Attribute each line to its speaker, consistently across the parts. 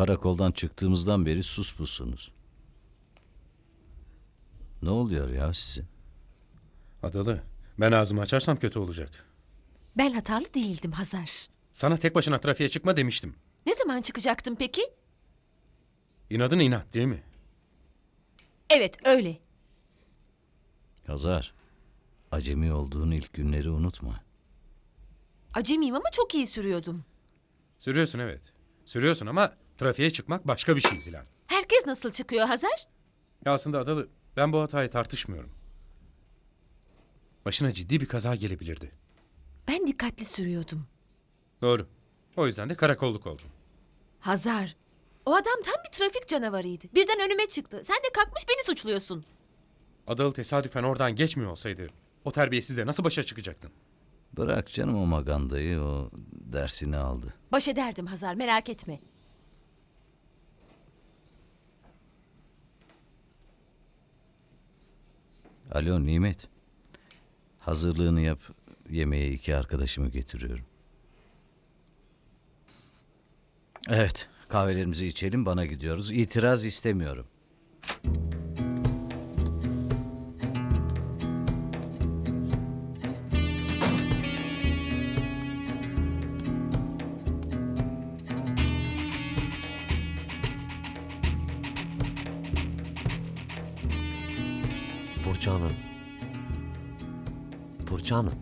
Speaker 1: Karakoldan çıktığımızdan beri sus pusunuz. Ne oluyor ya size?
Speaker 2: Adalı, ben ağzımı açarsam kötü olacak.
Speaker 3: Ben hatalı değildim Hazar.
Speaker 2: Sana tek başına trafiğe çıkma demiştim.
Speaker 3: Ne zaman çıkacaktım peki?
Speaker 2: İnadın inat değil mi?
Speaker 3: Evet öyle.
Speaker 1: Hazar, acemi olduğun ilk günleri unutma.
Speaker 3: Acemiyim ama çok iyi sürüyordum.
Speaker 2: Sürüyorsun evet. Sürüyorsun ama trafiğe çıkmak başka bir şey Zilan.
Speaker 3: Herkes nasıl çıkıyor Hazar?
Speaker 2: Ya aslında Adalı, ben bu hatayı tartışmıyorum. Başına ciddi bir kaza gelebilirdi.
Speaker 3: Ben dikkatli sürüyordum.
Speaker 2: Doğru. O yüzden de karakolluk oldum.
Speaker 3: Hazar, o adam tam bir trafik canavarıydı. Birden önüme çıktı. Sen de kalkmış beni suçluyorsun.
Speaker 2: Adalı tesadüfen oradan geçmiyor olsaydı o terbiyesizle nasıl başa çıkacaktın?
Speaker 1: Bırak canım o magandayı, o dersini aldı.
Speaker 3: Baş ederdim Hazar merak etme.
Speaker 1: Alo Nimet. Hazırlığını yap, yemeğe iki arkadaşımı getiriyorum. Evet, kahvelerimizi içelim, bana gidiyoruz. İtiraz istemiyorum.
Speaker 4: Burcu Hanım. Burcu.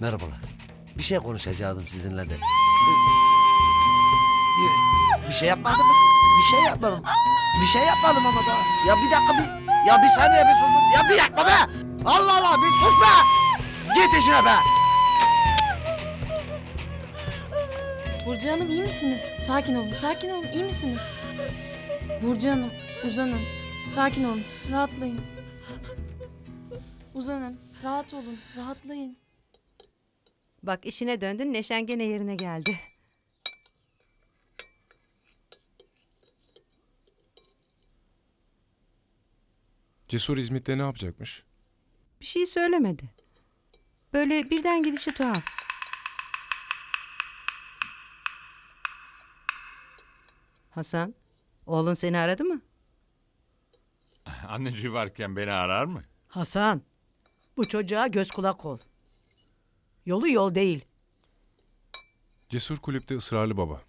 Speaker 4: Merhabalar. Bir şey konuşacaktım sizinle de. Bir şey yapmadım. Bir şey yapmadım. Bir şey yapmadım ama da. Ya bir dakika bir... Ya bir saniye bir susun. Ya bir dakika be. Allah Allah bir sus be. Git işine be.
Speaker 5: Burcu Hanım iyi misiniz? Sakin olun, sakin olun. İyi misiniz? Burcu Hanım, uzanın. Sakin olun, rahatlayın. Uzanın, rahat olun, rahatlayın.
Speaker 6: Bak işine döndün neşen gene yerine geldi.
Speaker 7: Cesur İzmit'te ne yapacakmış?
Speaker 6: Bir şey söylemedi. Böyle birden gidişi tuhaf. Hasan, oğlun seni aradı mı?
Speaker 8: Anneci varken beni arar mı?
Speaker 9: Hasan, bu çocuğa göz kulak ol. Yolu yol değil.
Speaker 7: Cesur kulüpte ısrarlı baba.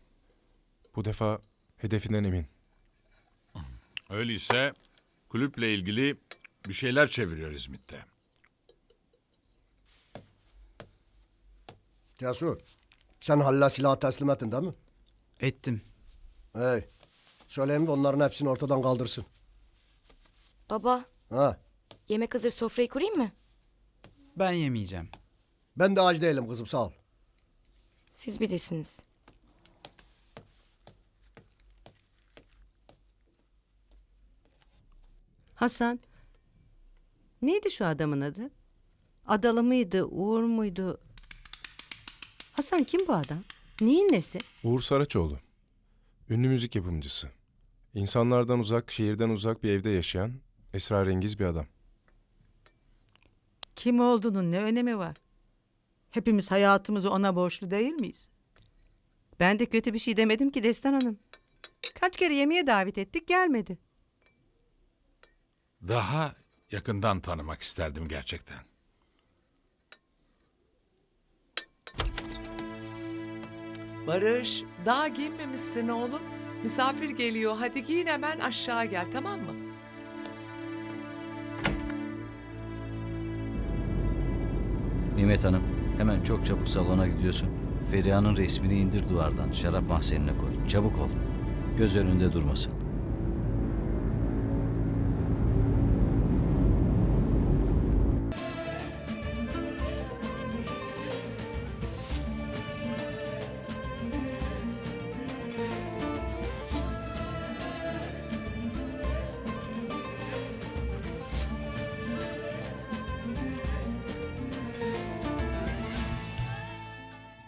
Speaker 7: Bu defa hedefinden emin.
Speaker 8: Öyleyse kulüple ilgili bir şeyler çeviriyor İzmit'te.
Speaker 10: Cesur, sen Halil'e silah teslim ettin değil mi?
Speaker 11: Ettim.
Speaker 10: Hey, söyleyeyim de onların hepsini ortadan kaldırsın.
Speaker 5: Baba,
Speaker 10: Ha,
Speaker 5: yemek hazır sofrayı kurayım mı?
Speaker 11: Ben yemeyeceğim.
Speaker 10: ben de aç değilim kızım sağ ol.
Speaker 5: Siz bilirsiniz.
Speaker 6: Hasan, neydi şu adamın adı? Adalı mıydı, Uğur muydu? Hasan kim bu adam? Neyin nesi?
Speaker 7: Uğur Saraçoğlu. Ünlü müzik yapımcısı. İnsanlardan uzak, şehirden uzak bir evde yaşayan esrarengiz bir adam.
Speaker 9: Kim olduğunun ne önemi var? Hepimiz hayatımızı ona borçlu değil miyiz?
Speaker 6: Ben de kötü bir şey demedim ki Destan Hanım. Kaç kere yemeğe davet ettik gelmedi.
Speaker 8: Daha yakından tanımak isterdim gerçekten.
Speaker 12: Barış, daha giyinmemişsin oğlum. Misafir geliyor. Hadi giyin hemen aşağı gel tamam mı?
Speaker 1: Nimet Hanım, hemen çok çabuk salona gidiyorsun. Feriha'nın resmini indir duvardan, şarap mahzenine koy. Çabuk ol. Göz önünde durmasın.